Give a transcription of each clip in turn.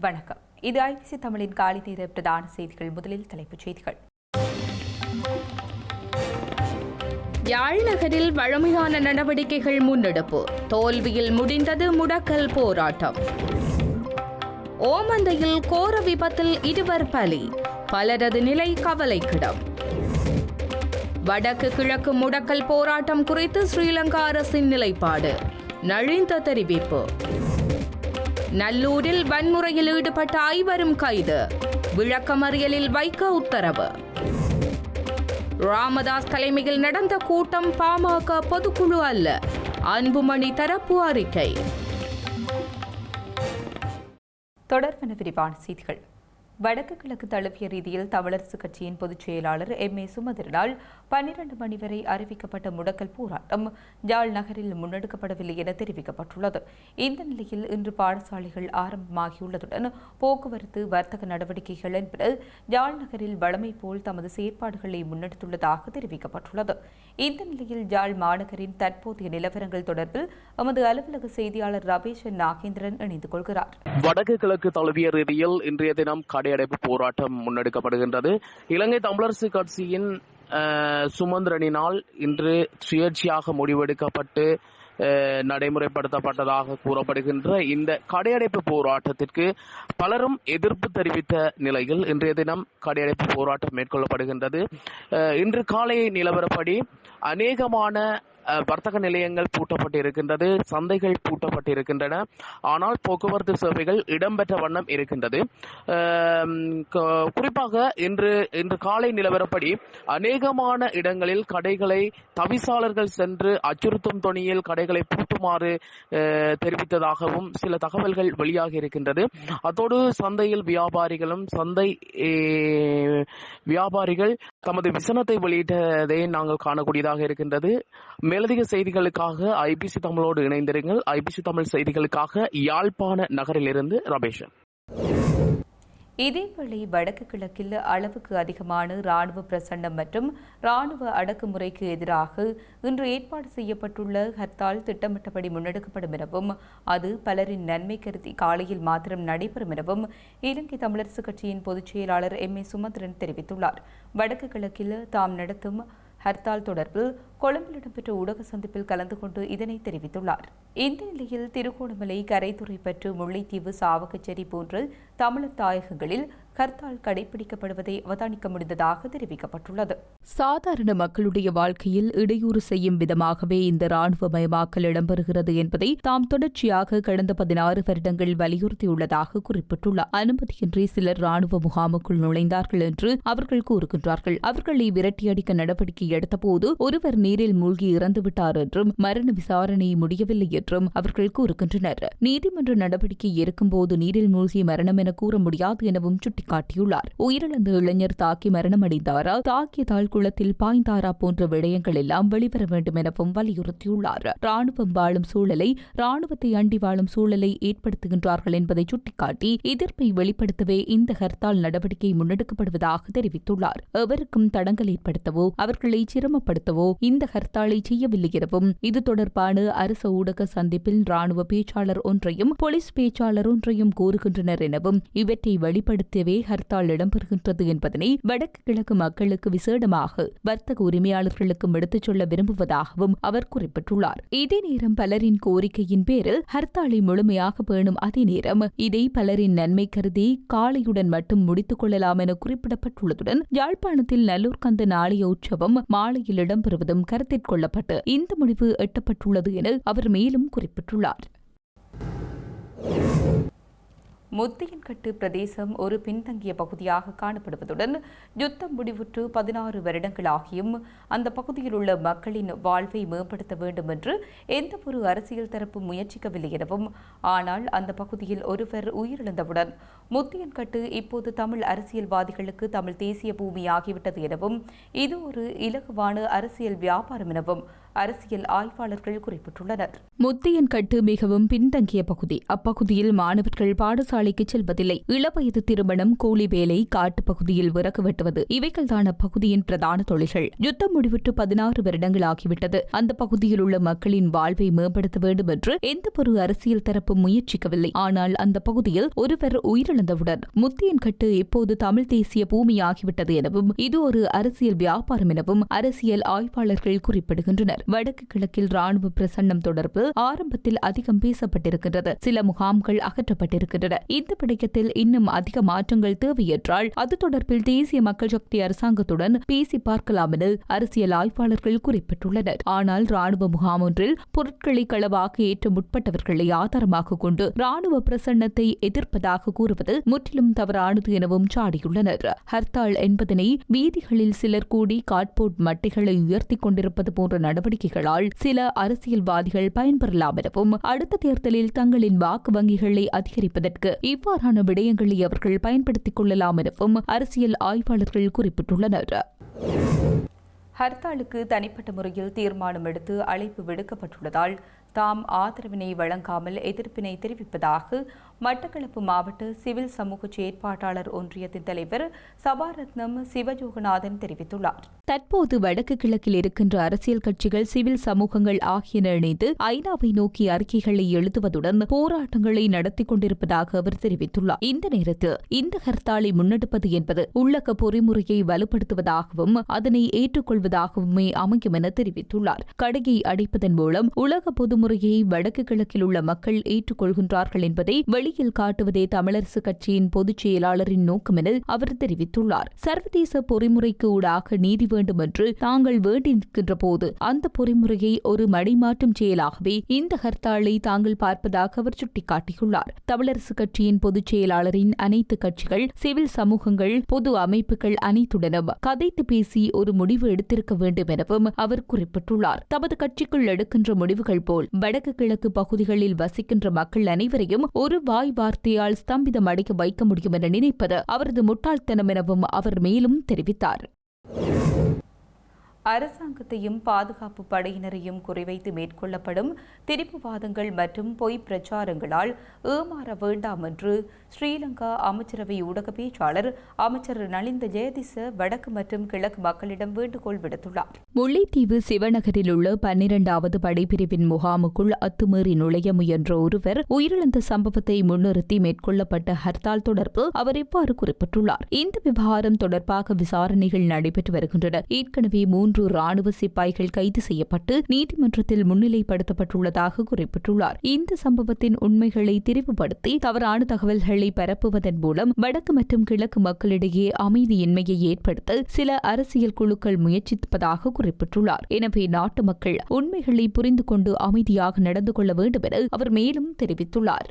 வணக்கம். இது ஐபிசி தமிழின் காலை நேர பிரதான செய்திகள். முதலில் தலைப்புச் செய்திகள். யாழ் நகரில் வழமையான நடவடிக்கைகள் முன்னெடுப்பு. தோல்வியில் முடிந்தது முடக்கல் போராட்டம். ஓமந்தையில் கோர விபத்தில் இருவர் பலி. பலரது நிலை கவலைக்கிடம். வடக்கு கிழக்கு முடக்கல் போராட்டம் குறித்து ஸ்ரீலங்கா அரசின் நிலைப்பாடு. நழிந்த தெரிவிப்பு. நல்லூரில் வன்முறையில் ஈடுபட்ட ஐவரும் கைது. விளக்கமறியலில் வைக்க உத்தரவு. ராமதாஸ் தலைமையில் நடந்த கூட்டம் பாமக பொதுக்குழு அல்ல. அன்புமணி தரப்பு அறிக்கை. தொடர்பான விரிவான செய்திகள். வடக்கு கிழக்கு தழுவிய ரீதியில் தமிழரசு கட்சியின் பொதுச் செயலாளர் எம். ஏ. சுமதிரனால் பன்னிரண்டு மணி வரை அறிவிக்கப்பட்ட முடக்கல் போராட்டம் ஜாழ் நகரில் முன்னெடுக்கப்படவில்லை என தெரிவிக்கப்பட்டுள்ளது. இந்த நிலையில் இன்று பாடசாலைகள் ஆரம்பமாகியுள்ளதுடன் போக்குவரத்து வர்த்தக நடவடிக்கைகள் என்பது ஜாழ் நகரில் வழமை போல் தமது செயற்பாடுகளை முன்னெடுத்துள்ளதாக தெரிவிக்கப்பட்டுள்ளது. இந்த நிலையில் ஜாழ் மாநகரின் தற்போதைய நிலவரங்கள் தொடர்பில் எமது அலுவலக செய்தியாளர் ரபேஷன் நாகேந்திரன் இணைந்து கொள்கிறார். வடக்கு கிழக்கு தழுவிய ரீதியில் இன்றைய தினம் கடை கடையடைப்பு போராட்டம் முன்னெடுக்கப்படுகின்றது. இலங்கை தமிழரசு கட்சியின் சுமந்திரனினால் இன்று சுயேட்சையாக முடிவெடுக்கப்பட்டு நடைமுறைப்படுத்தப்பட்டதாக கூறப்படுகின்ற இந்த கடையடைப்பு போராட்டத்திற்கு பலரும் எதிர்ப்பு தெரிவித்த நிலையில் இன்றைய தினம் கடையடைப்பு போராட்டம் மேற்கொள்ளப்படுகின்றது. இன்று காலை நிலவரப்படி அநேகமான வர்த்தக நிலையங்கள் பூட்டப்பட்டு இருக்கின்றது சந்தைகள் பூட்டப்பட்டு இருக்கின்றன ஆனால் போக்குவரத்து சேவைகள் இடம்பெற்ற வண்ணம் இருக்கின்றது. க- குறிப்பாக இன்று இன்று காலை நிலவரப்படி அநேகமான இடங்களில் கடைகளை தவிசாளர்கள் சென்று அச்சுறுத்தும் தொனியில் கடைகளை பூட்டுமாறு தெரிவித்ததாகவும் சில தகவல்கள் வெளியாகி இருக்கின்றது. அதோடு சந்தையில் வியாபாரிகளும் சந்தை வியாபாரிகள் தமது விசனத்தை வெளியிட்டதை நாங்கள் காணக்கூடியதாக இருக்கின்றது. மேலதிக செய்திகளுக்காக ஐபிசி தமிழோடு இணைந்திருங்கள். ஐபிசி தமிழ் செய்திகளுக்காக யாழ்ப்பாண நகரிலிருந்து ரமேஷன். இதேவேளை வடக்கு கிழக்கில் அளவுக்கு அதிகமான ராணுவ பிரசன்னம் மற்றும் ராணுவ அடக்குமுறைக்கு எதிராக இன்று ஏற்பாடு செய்யப்பட்டுள்ள ஹர்த்தால் திட்டமிட்டபடி முன்னெடுக்கப்படும் எனவும் அது பலரின் நன்மை கருதி காலையில் மாத்திரம் நடைபெறும் எனவும் இலங்கை தமிழரசுக் கட்சியின் பொதுச் செயலாளர் எம் ஏ சுமந்திரன் தெரிவித்துள்ளார். வடக்கு கிழக்கில் தாம் நடத்தும் ஹர்த்தால் தொடர்பில் கொழும்பில் இடம்பெற்ற ஊடக சந்திப்பில் கலந்து கொண்டு இதனை தெரிவித்துள்ளார். இந்த நிலையில் திருகோணமலை கரைத்துறைப்பற்று முல்லைத்தீவு சாவகச்சேரி போன்ற தமிழர் தாயகங்களில் ஹர்த்தால் கடைபிடிக்கப்படுவதை அவதானிக்க முடிந்ததாக தெரிவிக்கப்பட்டுள்ளது. சாதாரண மக்களுடைய வாழ்க்கையில் இடையூறு செய்யும் விதமாகவே இந்த ராணுவமயமாக்கல் இடம்பெறுகிறது என்பதை தாம் தொடர்ச்சியாக கடந்த பதினாறு வருடங்கள் வலியுறுத்தியுள்ளதாக குறிப்பிட்டுள்ளார். அனுமதியின்றி சிலர் ராணுவ முகாமுக்குள் நுழைந்தார்கள் என்று அவர்கள் கூறுகின்றார்கள். அவர்களை விரட்டியடிக்க நடவடிக்கை எடுத்தபோது ஒருவர் நீரில் மூழ்கி இறந்துவிட்டார் என்றும் மரண விசாரணை முடியவில்லை என்றும் அவர்கள் கூறுகின்றனர். நீதிமன்ற நடவடிக்கை இருக்கும்போது நீரில் மூழ்கி மரணம் என கூற முடியாது எனவும் சுட்டிக்காட்டியுள்ளார் உயிரிழந்த இளைஞர் தாக்கி மரணமடைந்தாரா தாக்கியதால் குளத்தில் பாய்ந்தாரா போன்ற விடயங்கள் எல்லாம் வெளிவர வேண்டும் எனவும் வலியுறுத்தியுள்ளார். ராணுவம் வாழும் சூழலை ராணுவத்தை அண்டி வாழும் சூழலை ஏற்படுத்துகின்றார்கள் என்பதை சுட்டிக்காட்டி எதிர்ப்பை வெளிப்படுத்தவே இந்த ஹர்த்தால் நடவடிக்கை முன்னெடுக்கப்படுவதாக தெரிவித்துள்ளார். எவருக்கும் தடங்கல் ஏற்படுத்தவோ அவர்களை சிரமப்படுத்தவோ இந்த ஹர்த்தாலை செய்யவில்லை எனவும் இது தொடர்பான அரசு ஊடக சந்திப்பில் ராணுவ பேச்சாளர் ஒன்றையும் போலீஸ் பேச்சாளர் ஒன்றையும் கூறுகின்றனர் எனவும் இவற்றை வெளிப்படுத்தவே ஹர்த்தால் இடம்பெறுகின்றது என்பதனை வடக்கு கிழக்கு மக்களுக்கு விசேடமாக வர்த்தக உரிமையாளர்களுக்கும் எடுத்துச் சொல்ல விரும்புவதாகவும் அவர் குறிப்பிட்டுள்ளார். இதே நேரம் பலரின் கோரிக்கையின் பேரில் ஹர்த்தாலை முழுமையாக பேணும் அதே நேரம் இதை பலரின் நன்மை கருதி காலையுடன் மட்டும் முடித்துக் கொள்ளலாம் என குறிப்பிடப்பட்டுள்ளதுடன் யாழ்ப்பாணத்தில் நல்லூர் கந்த நாளைய உற்சவம் மாலையில் இடம்பெறுவதும் கருத்தில் கொள்ளப்பட்டு இந்த முடிவு எட்டப்பட்டுள்ளது என அவர் மேலும் குறிப்பிட்டுள்ளார். முத்தியன்கட்டு பிரதேசம் ஒரு பின்தங்கிய பகுதியாக காணப்படுவதுடன் யுத்தம் முடிவுற்று பதினாறு வருடங்களாகியும் அந்த பகுதியில் உள்ள மக்களின் வாழ்வை மேம்படுத்த வேண்டும் என்று எந்தவொரு அரசியல் தரப்பு முயற்சிக்கவில்லை எனவும் ஆனால் அந்த பகுதியில் ஒருவர் உயிரிழந்தவுடன் முத்தியன்கட்டு இப்போது தமிழ் அரசியல்வாதிகளுக்கு தமிழ் தேசிய பூமி ஆகிவிட்டது எனவும் இது ஒரு இலகுவான அரசியல் வியாபாரம் எனவும் அரசியல் ஆய்வாளர்கள் குறிப்பிட்டுள்ளனர். முத்தியன்கட்டு மிகவும் பின்தங்கிய பகுதி. அப்பகுதியில் மாணவர்கள் பாடசாலைக்கு செல்வதில்லை. இளவயது திருமணம் கூலி வேலை காட்டுப் பகுதியில் விறகு வெட்டுவது இவைகள்தான் அப்பகுதியின் பிரதான தொழில்கள். யுத்தம் முடிவிட்டு பதினாறு வருடங்கள் ஆகிவிட்டது. அந்த பகுதியில் உள்ள மக்களின் வாழ்வை மேம்படுத்த வேண்டும் என்று எந்தவொரு அரசியல் தரப்பு முயற்சிக்கவில்லை. ஆனால் அந்த பகுதியில் ஒருவர் உயிரிழந்தவுடன் முத்தியன்கட்டு இப்போது தமிழ் தேசிய பூமியாகிவிட்டது எனவும் இது ஒரு அரசியல் வியாபாரம் எனவும் அரசியல் ஆய்வாளர்கள் குறிப்பிடுகின்றனர். வடக்கு கிழக்கில் ராணுவ பிரசன்னம் தொடர்பு ஆரம்பத்தில் அதிகம் பேசப்பட்டிருக்கின்றது சில முகாம்கள் அகற்றப்பட்டிருக்கின்றன. இந்த விடயத்தில் இன்னும் அதிக மாற்றங்கள் தேவையற்றால் அது தொடர்பில் தேசிய மக்கள் சக்தி அரசாங்கத்துடன் பேசி பார்க்கலாம் என அரசியல் ஆய்வாளர்கள் குறிப்பிட்டுள்ளனர். ஆனால் ராணுவ முகாம் ஒன்றில் பொருட்களை களவாக ஏற்ற முற்பட்டவர்களை ஆதாரமாக கொண்டு ராணுவ பிரசன்னத்தை எதிர்ப்பதாக கூறுவது முற்றிலும் தவறானது எனவும் சாடியுள்ளனர். ஹர்த்தால் என்பதனை வீதிகளில் சிலர் கூடி காட்போர்ட் மட்டைகளை உயர்த்திக் கொண்டிருப்பது போன்ற நடவடிக்கை நடவடிக்கைகளால் சில அரசியல்வாதிகள் பயன்பெறலாம் எனவும் அடுத்த தேர்தலில் தங்களின் வாக்கு வங்கிகளை அதிகரிப்பதற்கு இவ்வாறான விடயங்களை அவர்கள் பயன்படுத்திக் கொள்ளலாம் எனவும் அரசியல் ஆய்வாளர்கள் குறிப்பிட்டுள்ளனர். ஹர்த்தாலுக்கு தனிப்பட்ட முறையில் தீர்மானம் எடுத்து அழைப்பு விடுக்கப்பட்டுள்ளதால் தாம் ஆதரவினை வழங்காமல் எதிர்ப்பினை தெரிவிப்பதாக மட்டக்களப்பு மாவட்ட சிவில் சமூக செயற்பாட்டாளர் ஒன்றியத்தின் தலைவர் சபாரத்னம் சிவஜோகநாதன் தெரிவித்துள்ளார். தற்போது வடக்கு கிழக்கில் இருக்கின்ற அரசியல் கட்சிகள் சிவில் சமூகங்கள் ஆகியன இணைந்து ஐநாவை நோக்கி அறிக்கைகளை எழுதுவதுடன் போராட்டங்களை நடத்தி கொண்டிருப்பதாக அவர் தெரிவித்துள்ளார். இந்த நேரத்தில் இந்த ஹர்த்தாலை முன்னெடுப்பது என்பது உள்ளக பொறிமுறையை வலுப்படுத்துவதாகவும் அதனை ஏற்றுக்கொள்வதாகவுமே அமையும் என தெரிவித்துள்ளார். கடையை அடைப்பதன் மூலம் உலக பொதுமுறையை வடக்கு கிழக்கில் உள்ள மக்கள் ஏற்றுக்கொள்கின்றார்கள் என்பதை வெளி வெளியில் காட்டுவதே தமிழரசு கட்சியின் பொதுச் செயலாளரின் நோக்கம் என அவர் தெரிவித்துள்ளார். சர்வதேச பொறிமுறைக்கு ஊடாக நீதி வேண்டும் என்று தாங்கள் வேண்டி நிற்கின்ற போது அந்த பொறிமுறையை ஒரு மடைமாற்றும் செயலாகவே இந்த ஹர்த்தாலை தாங்கள் பார்ப்பதாக அவர் சுட்டிக்காட்டியுள்ளார். தமிழரசு கட்சியின் பொதுச் செயலாளரின் அனைத்து கட்சிகள் சிவில் சமூகங்கள் பொது அமைப்புகள் அனைத்துடனும் கதைத்து பேசி ஒரு முடிவு எடுத்திருக்க வேண்டும் எனவும் அவர் குறிப்பிட்டுள்ளார். தமது கட்சிக்குள் எடுக்கின்ற முடிவுகள் போல் வடக்கு கிழக்கு பகுதிகளில் வசிக்கின்ற மக்கள் அனைவரையும் ஒரு வா வாய் வார்த்தையால் ஸ்தம்பிதம் அடைக்க வைக்க முடியும் என நினைப்பது அவரது முட்டாள்தனம் எனவும் அவர் மேலும் தெரிவித்தார். அரசாங்கத்தையும் பாதுகாப்பு படையினரையும் குறிவைத்து மேற்கொள்ளப்படும் திரிப்புவாதங்கள் மற்றும் பொய் பிரச்சாரங்களால் ஏமாற வேண்டாம் என்று ஸ்ரீலங்கா அமைச்சரவை ஊடக பேச்சாளர் அமைச்சர் நலிந்த ஜெயதிச வடக்கு மற்றும் கிழக்கு மக்களிடம் வேண்டுகோள் விடுத்துள்ளார். முல்லைத்தீவு சிவநகரில் உள்ள பன்னிரண்டாவது படைப்பிரிவின் முகாமுக்குள் அத்துமீறி நுழைய முயன்ற ஒருவர் உயிரிழந்த சம்பவத்தை முன்னிறுத்தி மேற்கொள்ளப்பட்ட ஹர்த்தால் தொடர்பு அவர் இவ்வாறு குறிப்பிட்டுள்ளார். இந்த விவகாரம் தொடர்பாக விசாரணைகள் நடைபெற்று வருகின்றன. ஏற்கனவே மூன்று ராணுவ சிப்பாய்கள் கைது செய்யப்பட்டு நீதிமன்றத்தில் முன்னிலைப்படுத்தப்பட்டுள்ளதாக குறிப்பிட்டுள்ளார். இந்த சம்பவத்தின் உண்மைகளை திரிவுபடுத்தி தவறான தகவல்களை பரப்புவதன் மூலம் வடக்கு மற்றும் கிழக்கு மக்களிடையே அமைதியின்மையை ஏற்படுத்த சில அரசியல் குழுக்கள் முயற்சிப்பதாக குறிப்பிட்டுள்ளார். எனவே நாட்டு மக்கள் உண்மைகளை புரிந்து கொண்டு அமைதியாக நடந்து கொள்ள வேண்டும் என அவர் மேலும் தெரிவித்துள்ளார்.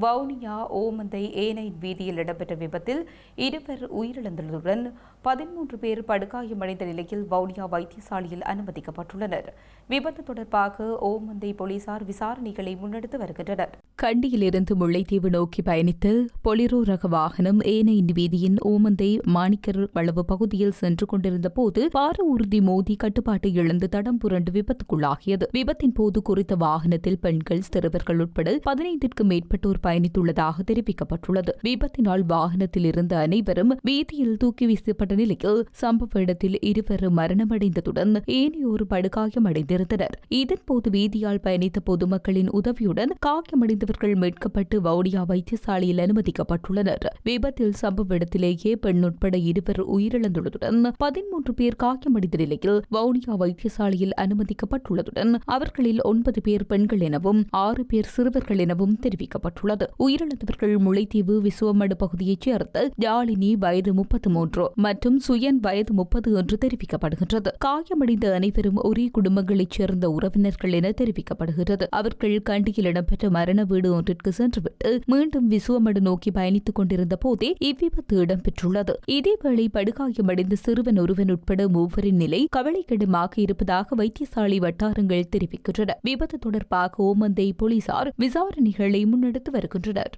வவுனியா ஓமந்தை ஏனைன் வீதியில் இடம்பெற்ற விபத்தில் இருவர் உயிரிழந்துள்ளதுடன் பதிமூன்று பேர் படுகாயமடைந்த நிலையில் வவுனியா வைத்தியசாலையில் அனுமதிக்கப்பட்டுள்ளனர். விபத்து தொடர்பாக ஓமந்தை போலீசார் விசாரணைகளை முன்னெடுத்து வருகின்றனர். கண்டியிலிருந்து முல்லைத்தீவு நோக்கி பயணித்த பொலிரோ ரக வாகனம் ஏனை வீதியின் ஓமந்தை மாணிக்கர் வளவு பகுதியில் சென்று கொண்டிருந்த போது பார ஊர்தி மோதி கட்டுப்பாட்டை இழந்து தடம் புரண்டு விபத்துக்குள்ளாகியது. விபத்தின் போது குறித்த வாகனத்தில் பெண்கள் சிறுவர்கள் உட்பட பதினைந்திற்கும் மேற்பட்டோர் பயணித்துள்ளதாக தெரிவிக்கப்பட்டுள்ளது. விபத்தினால் வாகனத்தில் இருந்த அனைவரும் வீதியில் தூக்கி வீசப்பட்ட நிலையில் சம்பவ இடத்தில் இருவர் மரணமடைந்ததுடன் ஏனையோர் படுகாயமடைந்திருந்தனர் இதன்போது வீதியால் பயணித்த பொதுமக்களின் உதவியுடன் காயமடைந்தவர்கள் மீட்கப்பட்டு வவுனியா வைத்தியசாலையில் அனுமதிக்கப்பட்டுள்ளனர். விபத்தில் சம்பவ இடத்திலேயே பெண் உட்பட இருவர் உயிரிழந்துள்ளதுடன் பதிமூன்று பேர் காயமடைந்த நிலையில் வவுனியா வைத்தியசாலையில் அனுமதிக்கப்பட்டுள்ளதுடன் அவர்களில் ஒன்பது பேர் பெண்கள் எனவும் ஆறு பேர் சிறுவர்கள் எனவும் தெரிவிக்கப்பட்டுள்ளது. உயிரிழந்தவர்கள் முளைத்தீவு விசுவமடு பகுதியைச் சேர்ந்த ஜாலினி வயது முப்பத்து மூன்று மற்றும் சுயன் வயது முப்பது என்று தெரிவிக்கப்படுகின்றது. காயமடைந்த அனைவரும் ஒரே குடும்பங்களைச் சேர்ந்த உறவினர்கள் என தெரிவிக்கப்படுகிறது. அவர்கள் கண்டியில் இடம்பெற்ற மரண வீடு ஒன்றிற்கு சென்றுவிட்டு மீண்டும் விசுவமடு நோக்கி பயணித்துக் கொண்டிருந்த போதே இவ்விபத்து இடம்பெற்றுள்ளது. இதேவேளை படுகாயமடைந்த சிறுவன் ஒருவன் உட்பட மூவரின் நிலை கவலைக்கிடமாக இருப்பதாக வைத்தியசாலை வட்டாரங்கள் தெரிவிக்கின்றன. விபத்து தொடர்பாக ஓமந்தை போலீசார் விசாரணைகளை முன்னெடுத்து வருகின்றனர். வருகின்றனர்.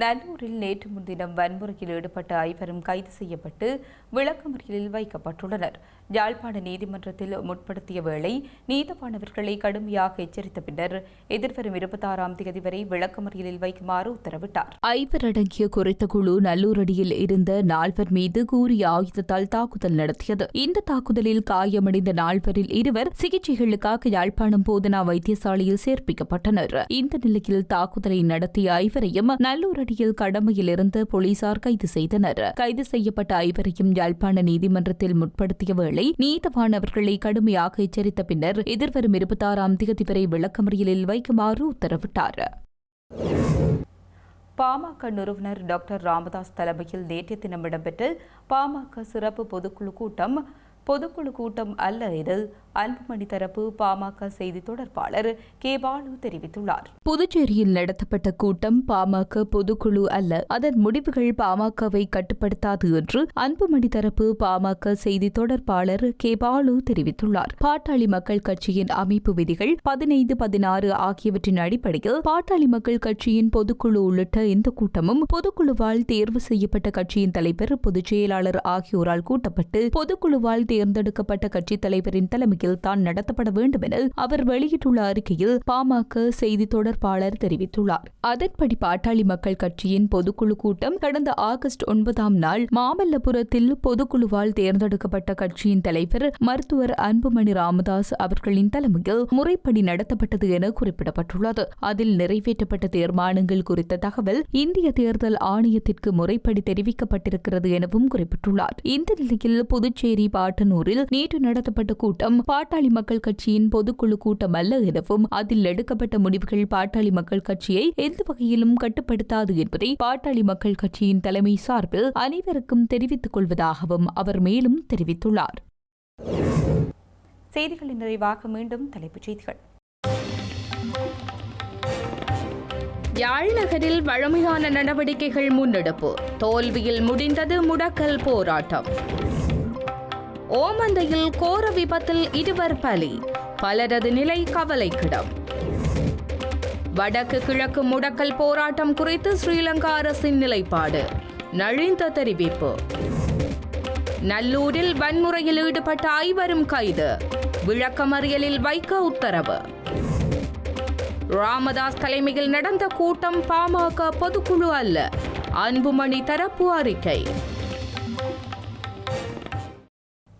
நல்லூரில் நேற்று முன்தினம் வன்முறையில் ஈடுபட்ட ஐவரும் கைது செய்யப்பட்டு விளக்கமறியலில் வைக்கப்பட்டுள்ளனர். யாழ்ப்பாண நீதிமன்றத்தில் முற்படுத்திய வேளை நீதவானவர்களை கடுமையாக எச்சரித்த பின்னர் எதிர்வரும் இருபத்தாறாம் தேதி வரை விளக்கமறியலில் வைக்குமாறு உத்தரவிட்டார். ஐவர் அடங்கிய குறித்த குழு நல்லூரடியில் இருந்த நால்வர் மீது கூறிய ஆயுதத்தால் தாக்குதல் நடத்தியது. இந்த தாக்குதலில் காயமடைந்த நால்வரில் இருவர் சிகிச்சைகளுக்காக யாழ்ப்பாணம் போதனா வைத்தியசாலையில் சேர்ப்பிக்கப்பட்டனர். இந்த நிலையில் தாக்குதலை நடத்திய ஐவரையும் நல்லூர் கடமையில் கடமையிலிருந்து போலீசார் கைது செய்தனர். கைது செய்யப்பட்ட ஐவரையும் யாழ்ப்பாண நீதிமன்றத்தில் முற்படுத்திய வேளை நீதவான் அவர்களை கடுமையாக எச்சரித்த பின்னர் எதிர்வரும் இருபத்தாறாம் தேதி வரை விளக்கமறியலில் வைக்குமாறு உத்தரவிட்டார். பாமக நிறுவனர் டாக்டர் ராமதாஸ் தலைமையில் நேற்றைய தினம் இடம்பெற்ற பாமக சிறப்பு பொதுக்குழு கூட்டம் பொதுக்குழு கூட்டம் அல்ல இது அன்புமணி தரப்பு பாமக செய்தி தொடர்பாளர் கே பாலு தெரிவித்துள்ளார். புதுச்சேரியில் நடத்தப்பட்ட கூட்டம் பாமக பொதுக்குழு அல்ல அதன் முடிவுகள் பாமகவை கட்டுப்படுத்தாது என்று அன்புமணி தரப்பு பாமக செய்தி தொடர்பாளர் கே பாலு தெரிவித்துள்ளார். பாட்டாளி மக்கள் கட்சியின் அமைப்பு விதிகள் பதினைந்து பதினாறு ஆகியவற்றின் அடிப்படையில் பாட்டாளி மக்கள் கட்சியின் பொதுக்குழு உள்ளிட்ட இந்த கூட்டமும் பொதுக்குழுவால் தேர்வு செய்யப்பட்ட கட்சியின் தலைவர் பொதுச் செயலாளர் ஆகியோரால் கூட்டப்பட்டு பொதுக்குழுவால் தேர்ந்தெடுக்கப்பட்ட கட்சித் தலைவரின் தலைமையில் தான் நடத்தப்பட வேண்டும் என அவர் வெளியிட்டுள்ள அறிக்கையில் பாமக செய்தி தொடர்பாளர் தெரிவித்துள்ளார். அதன்படி பாட்டாளி மக்கள் கட்சியின் பொதுக்குழு கூட்டம் கடந்த ஆகஸ்ட் ஒன்பதாம் நாள் மாமல்லபுரத்தில் பொதுக்குழுவால் தேர்ந்தெடுக்கப்பட்ட கட்சியின் தலைவர் மருத்துவர் அன்புமணி ராமதாஸ் அவர்களின் தலைமையில் முறைப்படி நடத்தப்பட்டது என குறிப்பிடப்பட்டுள்ளது. அதில் நிறைவேற்றப்பட்ட தீர்மானங்கள் குறித்த தகவல் இந்திய தேர்தல் ஆணையத்திற்கு முறைப்படி தெரிவிக்கப்பட்டிருக்கிறது எனவும் குறிப்பிட்டுள்ளார். இந்த நிலையில் புதுச்சேரி பாட்டு பாட்டனூரில் நேற்று நடத்தப்பட்ட கூட்டம் பாட்டாளி மக்கள் கட்சியின் பொதுக்குழு கூட்டம் அல்ல எனவும் அதில் எடுக்கப்பட்ட முடிவுகள் பாட்டாளி மக்கள் கட்சியை எந்த வகையிலும் கட்டுப்படுத்தாது என்பதை பாட்டாளி மக்கள் கட்சியின் தலைமை சார்பில் அனைவருக்கும் தெரிவித்துக் கொள்வதாகவும் அவர் மேலும் தெரிவித்துள்ளார். செய்திகளின் நிறைவாக மீண்டும் தலைப்புச் செய்திகள். யாழ் நகரில் வழமையான நடவடிக்கைகள் முன்னெடுப்பு. தோல்வியில் முடிந்தது முடக்கல் போராட்டம். ஓமந்தையில் கோர விபத்தில் இருவர் பலி பலரது நிலை கவலைக்கிடம். வடக்கு கிழக்கு முடக்கல் போராட்டம் குறித்து ஸ்ரீலங்கா அரசின் நிலைப்பாடு நழிந்த தெரிவிப்பு. நல்லூரில் வன்முறையில் ஈடுபட்ட ஐவரும் கைது விளக்கமறியலில் வைக்க உத்தரவு. ராமதாஸ் தலைமையில் நடந்த கூட்டம் பாமக பொதுக்குழு அல்ல அன்புமணி தரப்பு அறிக்கை.